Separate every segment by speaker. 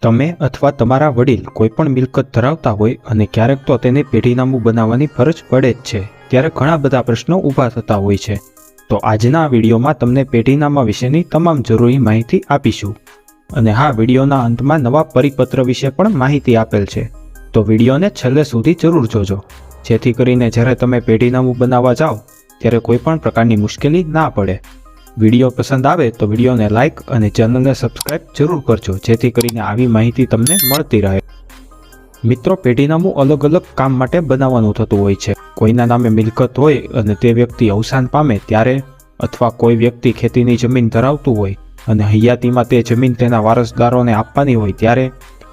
Speaker 1: તમે અથવા તમારા વડીલ કોઈ પણ મિલકત ધરાવતા હોય અને ક્યારેક તો તેને પેઢીનામું બનાવવાની ફરજ પડે જ છે, ત્યારે ઘણા બધા પ્રશ્નો ઊભા થતા હોય છે. તો આજના વિડીયોમાં તમને પેઢીનામા વિશેની તમામ જરૂરી માહિતી આપીશું. અને હા, વિડીયોના અંતમાં નવા પરિપત્ર વિશે પણ માહિતી આપેલ છે. તો વિડીયોને છેલ્લે સુધી જરૂર જોજો. જેથી કરીને જ્યારે તમે પેઢીનામું બનાવવા જાઓ, ત્યારે કોઈ પણ પ્રકારની મુશ્કેલી ના પડે. વીડિયો પસંદ આવે તો વિડીયોને લાઇક અને ચેનલને સબસ્ક્રાઇબ જરૂર કરજો, જેથી કરીને આવી માહિતી તમને મળતી રહે. મિત્રો, પેઢીનામું અલગ અલગ કામ માટે બનાવવાનું થતું હોય છે. કોઈના નામે મિલકત હોય અને તે વ્યક્તિ અવસાન પામે ત્યારે અથવા કોઈ વ્યક્તિ ખેતીની જમીન ધરાવતું હોય અને હયાતીમાં તે જમીન તેના વારસદારોને આપવાની હોય ત્યારે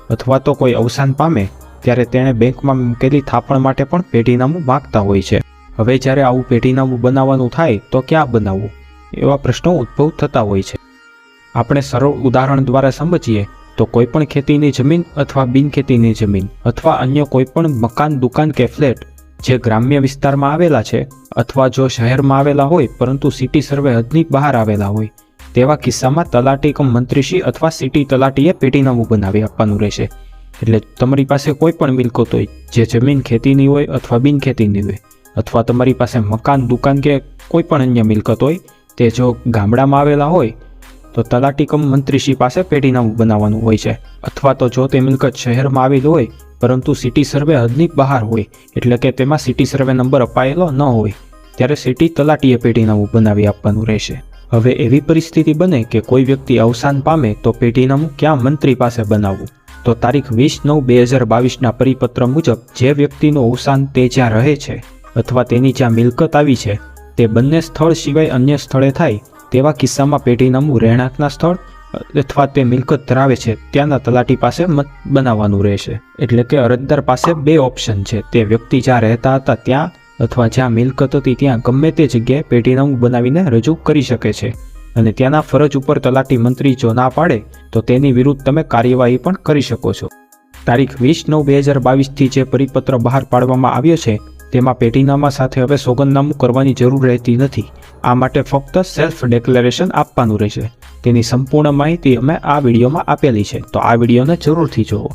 Speaker 1: અથવા તો કોઈ અવસાન પામે ત્યારે તેણે બેંકમાં મૂકેલી થાપણ માટે પણ પેઢીનામું માગતા હોય છે. હવે જ્યારે આવું પેઢીનામું બનાવવાનું થાય તો ક્યાં બનાવવું? એવા પ્રશ્નો ઉદ્ભવ થતા હોય છે. આપણે સરળ ઉદાહરણ દ્વારા સમજીએ, તો કોઈ પણ ખેતીની જમીન અથવા બિનખેતીની જમીન અથવા અન્ય કોઈ પણ મકાન, દુકાન કે ફ્લેટ જે ગ્રામ્ય વિસ્તારમાં આવેલા છે અથવા જો શહેરમાં આવેલા હોય પરંતુ સિટી સર્વે હદની બહાર આવેલા હોય, તેવા કિસ્સામાં તલાટી કમ મંત્રીશ્રી અથવા સિટી તલાટીએ પેટીનામું બનાવી આપવાનું રહેશે. એટલે તમારી પાસે કોઈ પણ મિલકત હોય જે જમીન ખેતીની હોય અથવા બિનખેતીની હોય, અથવા તમારી પાસે મકાન, દુકાન કે કોઈ પણ અન્ય મિલકત હોય તે જો ગામડામાં આવેલા હોય, તો તલાટીકમ મંત્રીશ્રી પાસે પેઢીનામું બનાવવાનું હોય છે. અથવા તો જો તે મિલકત શહેરમાં આવેલી હોય, પરંતુ સિટી સર્વે હદની બહાર હોય, એટલે કે તેમાં સિટી સર્વે નંબર અપાયેલો ન હોય, ત્યારે સિટી તલાટીએ પેઢીનામું બનાવી આપવાનું રહેશે. હવે એવી પરિસ્થિતિ બને કે કોઈ વ્યક્તિ અવસાન પામે, તો પેઢીનામું ક્યાં મંત્રી પાસે બનાવવું? તો તારીખ વીસ નવ બે હજાર બાવીસના પરિપત્ર મુજબ, જે વ્યક્તિનું અવસાન તે જ્યાં રહે છે, અથવા તેની જ્યાં મિલકત આવી છે તે બંને સ્થળ સિવાય અન્ય સ્થળે થાય તેવા કિસ્સામાં પેઢીનામું રહેણાંકના સ્થળ, અથવા તે મિલકત ધરાવે છે, ત્યાંના તલાટી પાસે મત બનાવવાનું રહેશે. એટલે કે અરજદાર પાસે બે ઓપ્શન છે. તે વ્યક્તિ જ્યાં રહેતા હતા ત્યાં, અથવા જ્યાં મિલકત હતી ત્યાં ગમે તે જગ્યાએ પેઢીનામું બનાવીને રજૂ કરી શકે છે. અને ત્યાંના ફરજ ઉપર તલાટી મંત્રી જો ના પાડે, તો તેની વિરુદ્ધ તમે કાર્યવાહી પણ કરી શકો છો. તારીખ વીસ નવ બે હજાર બાવીસથી જે પરિપત્ર બહાર પાડવામાં આવ્યો છે તેમાં પેટીનામા સાથે હવે સોગંદનામું કરવાની જરૂર રહેતી નથી. આ માટે ફક્ત સેલ્ફ ડેક્લેરેશન આપવાનું રહેશે. તેની સંપૂર્ણ માહિતી અમે આ વિડીયોમાં આપેલી છે. તો આ વિડીયોને જરૂરથી જુઓ.